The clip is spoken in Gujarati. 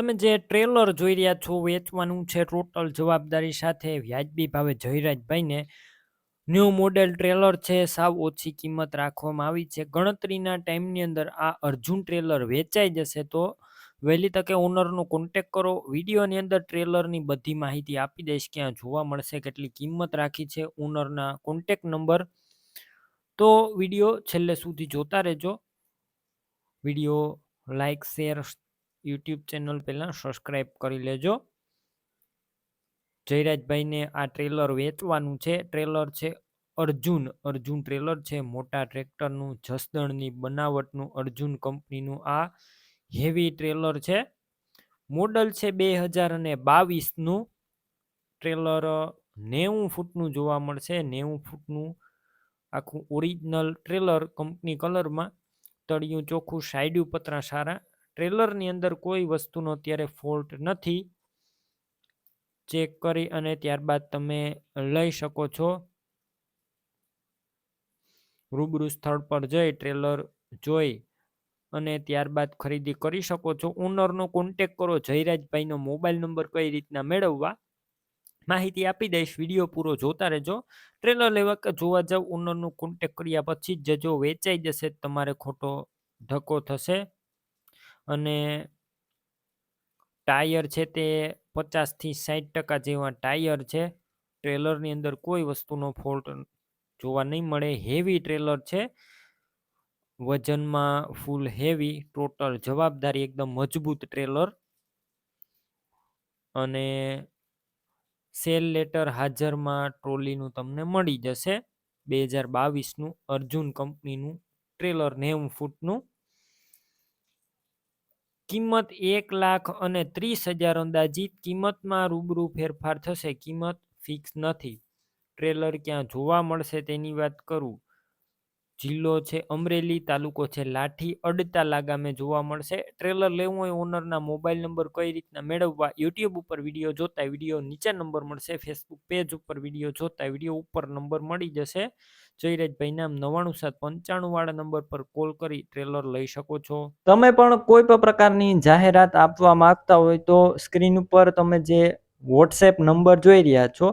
તમે જે ટ્રેલર જોઈ રહ્યા છો વેચવાનું છે ટોટલ જવાબદારી સાથે વ્યાજબી ભાવે જયરાજભાઈને. ન્યૂ મોડેલ ટ્રેલર છે, સાવ ઓછી કિંમત રાખવામાં આવી છે. ગણતરીના ટાઈમની અંદર આ અર્જુન ટ્રેલર વેચાઈ જશે તો વહેલી તકે ઓનરનો કોન્ટેક કરો. વિડીયોની અંદર ટ્રેલરની બધી માહિતી આપી દઈશ, ક્યાં જોવા મળશે, કેટલી કિંમત રાખી છે ઓનરના કોન્ટેક નંબર તો વીડિયો છેલ્લે સુધી જોતા રહેજો. Video like share YouTube channel પહેલાં સબસ્ક્રાઈબ કરી લેજો. જયરાજભાઈને આ ટ્રેલર વેચવાનું છે. ટ્રેલર છે અર્જુન. અર્જુન ટ્રેલર છે. મોટા ટ્રેક્ટરનું, જસદણની બનાવટનું, અર્જુન કંપનીનું આ હેવી ટ્રેલર છે. મોડલ છે બે હજાર અને બાવીસનું. ટ્રેલર નેવું ફૂટનું જોવા મળશે. નેવું ફૂટનું આખું ઓરિજિનલ ટ્રેલર કંપની કલરમાં. તળિયું ચોખ્ખું સાઈડ્યું પતરા સારા. ટ્રેલરની અંદર કોઈ વસ્તુનો અત્યારે ફોલ્ટ નથી. ચેક કરી અને ત્યારબાદ તમે લઈ શકો છો. રૂબરૂ સ્થળ પર જઈ ટ્રેલર જોઈ અને ત્યારબાદ ખરીદી કરી શકો છો. ઓનરનો કોન્ટેક કરો, જયરાજભાઈનો મોબાઈલ નંબર કઈ રીતના મેળવવા? માહિતી આપી દઈશ વીડિયો પૂરો જોતા રહેજો. ટ્રેલર લેવા કે જોવા જાવ ઓનરનો કોન્ટેક કર્યા પછી જ જજો વેચાઈ જશે, તમારે ખોટો ધક્કો થશે. અને ટાયર છે તે પચાસથી સાઠ ટકા જેવા ટાયર છે. ટ્રેલરની અંદર કોઈ વસ્તુનો ફોલ્ટ જોવા નહીં મળે. હેવી ટ્રેલર છે. વજનમાં ફૂલ હેવી, ટોટલ જવાબદારી એકદમ મજબૂત ટ્રેલર. અને સેલ લેટર હાજરમાં ટ્રોલીનું તમને મળી જશે. બે હજાર બાવીસનું અર્જુન કંપનીનું ટ્રેલર નેવું ફૂટનું. કિંમત એક લાખ અને ત્રીસ હજાર અંદાજિત કિંમતમાં રૂબરૂ ફેરફાર થશે. કિંમત ફિક્સ નથી. ટ્રેલર ક્યાં જોવા મળશે તેની વાત કરું. જિલ્લો છે, અમરેલી તાલુકો છે, લાઠી અડતાલા ગામે જોવા મળશે. ટ્રેલર લેવું હોય ઓનરના મોબાઈલ નંબર કઈ રીતના મેળવવા, યુટ્યુબ ઉપર વીડિયો જોતા વીડિયો નીચે નંબર મળશે, ફેસબુક પેજ ઉપર વીડિયો જોતા વીડિયો ઉપર નંબર મળી જશે. જયરાજભાઈ નામ નવાણું સાત પંચાણું વાળા નંબર પર કોલ કરી ટ્રેલર લઈ શકો છો. તમે પણ કોઈ પણ પ્રકારની જાહેરાત આપવા માંગતા હોય તો સ્ક્રીન ઉપર તમે જે વોટ્સએપ નંબર જોઈ રહ્યા છો